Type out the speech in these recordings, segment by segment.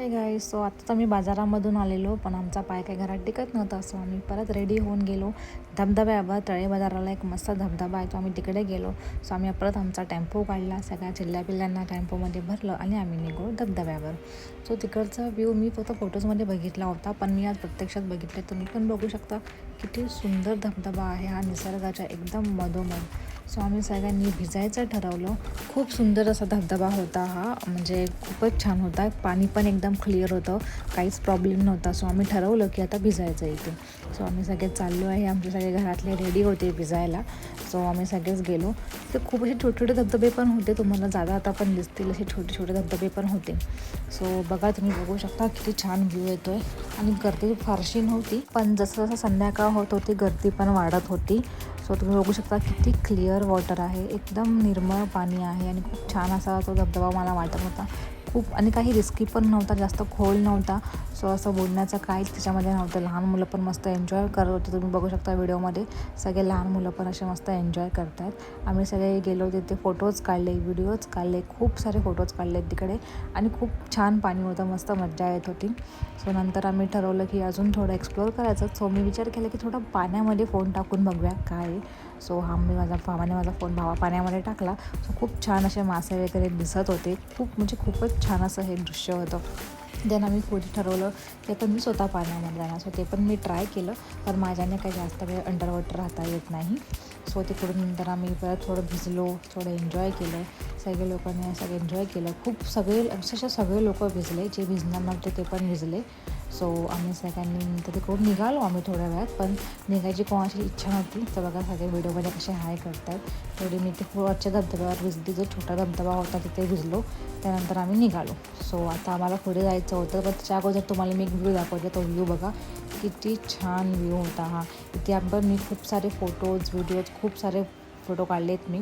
हे गाय सो आता तर मी बाजारामधून आलेलो पण आमचा पाय काय घरात टिकत नव्हता सो आम्ही परत रेडी होऊन गेलो. धबधब्यावर तळे बाजाराला एक मस्त धबधबा आहे तो आम्ही तिकडे गेलो. सो आम्ही परत आमचा टेम्पो काढला सगळ्या चिल्ल्या पिल्ल्यांना टेम्पोमध्ये भरलं आणि आम्ही निघो धबधब्यावर. सो तिकडचा व्ह्यू मी फक्त फोटोजमध्ये बघितला होता पण मी आज प्रत्यक्षात बघितले तुम्ही पण बघू शकता किती सुंदर धबधबा आहे हा निसर्गाच्या एकदम मधोमध. सो आम्ही सगळ्यांनी भिजायचं ठरवलं. खूप सुंदर असा धबधबा होता हा. म्हणजे खूपच छान होता. पाणी पण एकदम क्लिअर होतं. काहीच प्रॉब्लेम नव्हता. सो आम्ही ठरवलं की आता भिजायचं इथे सो आम्ही सगळे चाललो आहे. आमचे सगळे घरातले रेडी होते भिजायला. सो आम्ही सगळेच गेलो. तर खूप असे छोटे छोटे धबधबे पण होते. तुम्हाला जादा आता पण दिसतील असे छोटे छोटे धबधबे पण होते. सो बघा तुम्ही बघू शकता किती छान व्ह्यू आहे आणि गर्दी फारशी नव्हती पण जसं जसं संध्याकाळ होत होती गर्दी पण वाढत होती. सो तुम्ही बघू शकता किती क्लिअर वॉटर आहे. एकदम निर्मळ पाणी आहे आणि खूप छान असा तो धबधबा मला वाटत होता. खूप आणि काही रिस्की पण नव्हता जास्त खोल नव्हता. सो असं बोलण्याचं काहीच त्याच्यामध्ये नव्हतं. लहान मुलं पण मस्त एन्जॉय करत होते. तुम्ही बघू शकता व्हिडिओमध्ये. सगळे लहान मुलं पण असे मस्त एन्जॉय करत आहेत आम्ही सगळे गेलो तिथे फोटोज काढले व्हिडिओज काढले. खूप सारे फोटोज काढले तिकडे. आणि खूप छान पाणी होतं. मस्त मज्जा येत होती. सो नंतर आम्ही ठरवलं की अजून थोडं एक्सप्लोअर करायचं. सो मी विचार केला की थोडं पाण्यामध्ये फोन टाकून बघूया काय सो हा मी माझा मामाने माझा फोन भावा पाण्यामध्ये टाकला. सो खूप छान असे मासे वगैरे दिसत होते. खूप म्हणजे खूपच छान असं हे दृश्य होतं. देन आम्ही पुढे ठरवलं. ते पण मी स्वतः पाण्यामध्ये जाणार सो ते पण मी ट्राय केलं. पण माझ्याने काही जास्त वेळ अंडर वॉटर राहता येत नाही. सो तिकडून नंतर आम्ही परत थोडं भिजलो थोडं एन्जॉय केलं. सगळे लोकांनी सगळं एन्जॉय केलं. खूप सगळे अक्षरशः सगळे लोक भिजले. जे भिजणार नव्हते ते पण भिजले. सो आम्ही सगळ्यांनी नंतर तिकडून निघालो आम्ही थोड्या वेळात. पण निघायची कोणाची इच्छा नव्हती. तर बघा सगळे व्हिडिओमध्ये कसे हाय करतात. थोडी मी ते वरच्या धबधब्यावर भिजली. जो छोटा धबधबा होता तिथे भिजलो. त्यानंतर आम्ही निघालो. सो आता आम्हाला पुढे जायचं होतं. पण त्याच्या अगोदर तुम्हाला मी एक व्ह्यू दाखवते. तो व्ह्यू बघा. किती छान व्ह्यू होता हा. इथे आपण मी खूप सारे फोटोज व्हिडिओज खूप सारे फोटो काढलेत मी.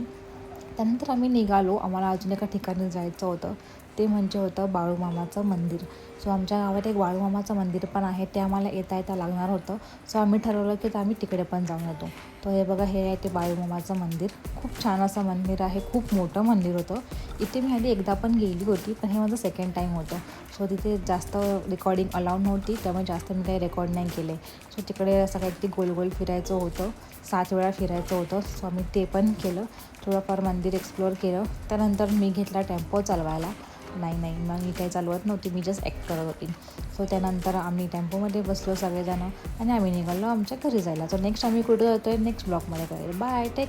त्यानंतर आम्ही निघालो. आम्हाला अजून एका ठिकाणी जायचं होतं. ते म्हणजे होतं बाळूमामाचं मंदिर. सो आमच्या गावात एक बाळूमामाचं मंदिर पण आहे. ते आम्हाला येता येता लागणार होतं. सो आम्ही ठरवलं की आम्ही तिकडे पण जाऊन येतो. तर हे बघा हे आहे ते बाळूमामाचं मंदिर. खूप छान असं मंदिर आहे. खूप मोठं मंदिर होतं. इथे मी आधी एकदा पण गेली होती पण हे माझं सेकंड टाईम होतं. सो तिथे जास्त रेकॉर्डिंग अलाउड नव्हती त्यामुळे जास्त मी काही रेकॉर्ड नाही केले. सो तिकडे असं काहीतरी गोल गोल फिरायचं होतं सात वेळा फिरायचं होतं. सो आम्ही ते पण केलं. थोडंफार मंदिर एक्सप्लोअर केलं. त्यानंतर मी घेतला टेम्पो चालवायला. नाही नाही मग मी काही चालवत नव्हती मी जस्ट ॲक्ट करत होती. सो त्यानंतर आम्ही टेम्पोमध्ये बसलो सगळेजणं आणि आम्ही निघालो आमच्या घरी जायला. सो नेक्स्ट आम्ही कुठे जातो आहे नेक्स्ट ब्लॉगमध्ये करेल बाय टेक